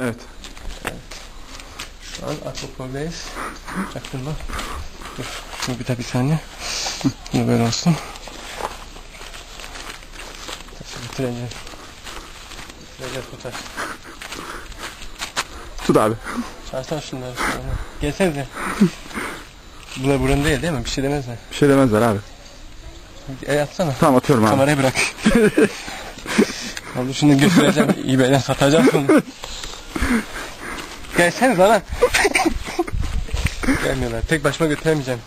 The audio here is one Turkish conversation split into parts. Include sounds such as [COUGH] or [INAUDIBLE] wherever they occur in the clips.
Evet. Şu an Akropol'deyiz. Çaktırma. Dur. Şunu bir de bir saniye. Bunu böyle olsun. Taşı bitireceğim. Bitireceğiz bu. Tut abi. Çarsan şunları. Gelsenize. Bunlar buranın değil değil mi? Bir şey demezler. Bir şey demezler abi. El atsana. Tamam atıyorum abi. Kamerayı bırak. [LAUGHS] Abi şunu götüreceğim. eBay'den satacağım [LAUGHS] bunu. Gelsenize lan. Gelmiyorlar. Tek başıma götüremeyeceğim.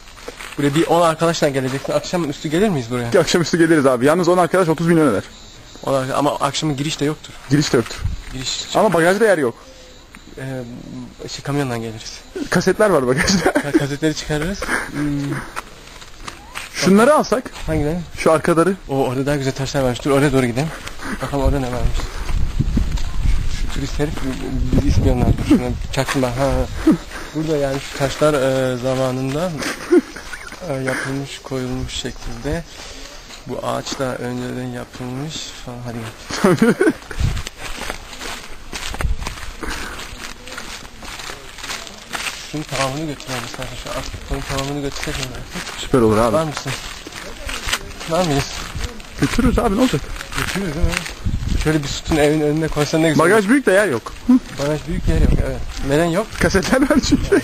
Buraya bir 10 arkadaşla geleceksin. Akşam üstü gelir miyiz buraya? Akşamüstü geliriz abi. Yalnız 10 arkadaş 30 milyon eder. 10 arka- ama akşamın giriş de yoktur. Giriş de yoktur. Giriş Ama bagajda yer yok. e, şey, kamyondan geliriz. Kasetler var bagajda. Ha, Kasetleri çıkarırız. Hmm, [LAUGHS] Şunları alsak. hangileri? Şu arkaları. O orada daha güzel taşlar varmış. Dur oraya doğru gidelim. Bakalım orada ne varmış. Turist herif bizi ispiyonlar. Dur şuna ben. Ha. Burada yani şu taşlar e, zamanında e, yapılmış, koyulmuş şekilde. Bu ağaç da önceden yapılmış falan. Hadi gel. [LAUGHS] Şunun tamamını götürelim istersen. Şu aklın tamamını götürsek mi? Süper olur abi. Var mısın? Var mıyız? Götürürüz abi ne olacak? Götürüyoruz değil mi? Şöyle bir sütun evin önüne koysan ne güzel. Bagaj büyük de yer yok. Bagaj büyük yer yok evet. Neden yok? Kasetler var çünkü.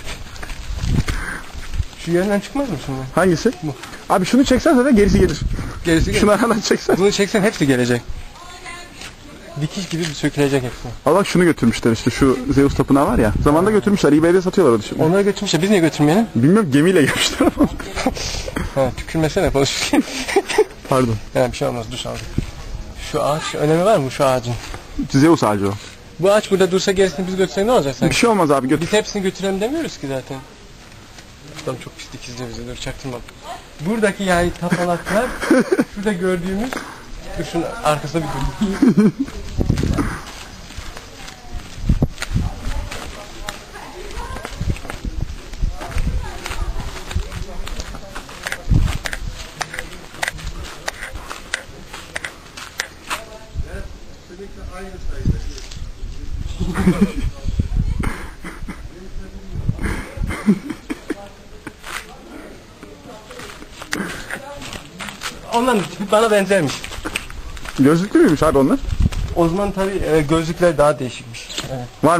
Şu yerinden çıkmaz mı şimdi? Hangisi? Bu. Abi şunu çeksen zaten gerisi gelir. Gerisi gelir. Şunu aradan çeksen. Bunu çeksen hepsi gelecek. Dikiş gibi bir sökülecek hepsi. Al bak şunu götürmüşler işte şu Zeus tapınağı var ya. Zamanında götürmüşler. eBay'de satıyorlar onu şimdi. Onları götürmüşler. Biz niye götürmeyelim? Bilmiyorum gemiyle gelmişler ama. [LAUGHS] Ha tükürmesene konuşurken. Pardon. [LAUGHS] yani bir şey olmaz duş aldık. Şu ağaç önemi var mı şu ağacın? Zeus ağacı o. Bu ağaç burada dursa gerisini biz götürsek ne olacak Bir sanki? şey olmaz abi götür. Biz hepsini götürelim demiyoruz ki zaten. Adam çok pis dikizliyor bizi dur çaktırma. Buradaki yani tapalaklar [LAUGHS] şurada gördüğümüz şunun arkasına bir Onların tipi bana benzermiş. Gözlüklü müymüş abi onlar? O zaman tabii e, gözlükler daha değişikmiş. Evet. Var